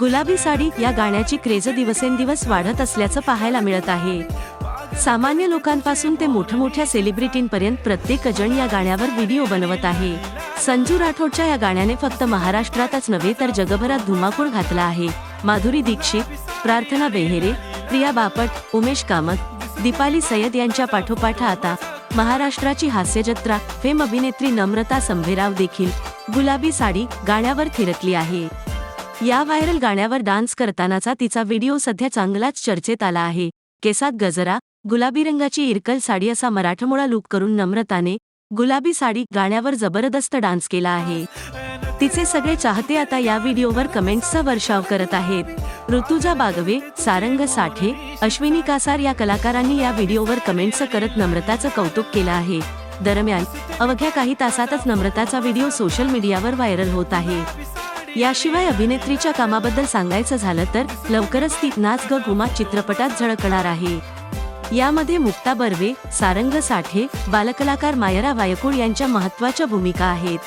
गुलाबी साडी या गाण्याची क्रेज दिवसेंदिवस वाढत असल्याचं पाहायला मिळत आहे. सामान्य लोकांपासून ते मोठमोठ्या सेलिब्रिटींपर्यंत प्रत्येक जण या गाण्यावर व्हिडिओ बनवत आहे. संजू राठोडच्या या गाण्याने फक्त महाराष्ट्रातच नव्हे तर जगभरात धुमाकूळ घातला आहे. माधुरी दीक्षित प्रार्थना बेहेरे प्रिया बापट उमेश कामत दीपाली सय्यद यांच्या पाठोपाठ आता महाराष्ट्राची हास्यजत्रा फेम अभिनेत्री नम्रता संभेराव देखील गुलाबी साडी गाण्यावर थिरकली आहे. या व्हायरल गाण्यावर डान्स करतानाचा तिचा व्हिडिओ सध्या चांगलाच चर्चेत आला आहे. केसात गजरा गुलाबी रंगाची इरकल साडी असा मराठमोळा लूक करून नम्रताने गुलाबी साडी गाण्यावर जबरदस्त डान्स केला आहे. तिचे सगळे चाहते आता या व्हिडिओवर कमेंट्सचा वर्षाव करत आहेत. ऋतुजा बागवे सारंग साठे अश्विनी कासार या कलाकारांनी या व्हिडिओवर कमेंट्स करत नम्रताचं कौतुक केलं आहे. दरम्यान अवघ्या काही तासातच नम्रताचा व्हिडिओ सोशल मीडियावर व्हायरल होत आहे. याशिवाय अभिनेत्रीच्या कामाबद्दल सांगायचं झालं तर लवकरच ती नाच ग गुमा चित्रपटात झळकणार आहे. यामध्ये मुक्ता बर्वे सारंग साठे बालकलाकार मायरा वायकूळ यांच्या महत्त्वाच्या भूमिका आहेत.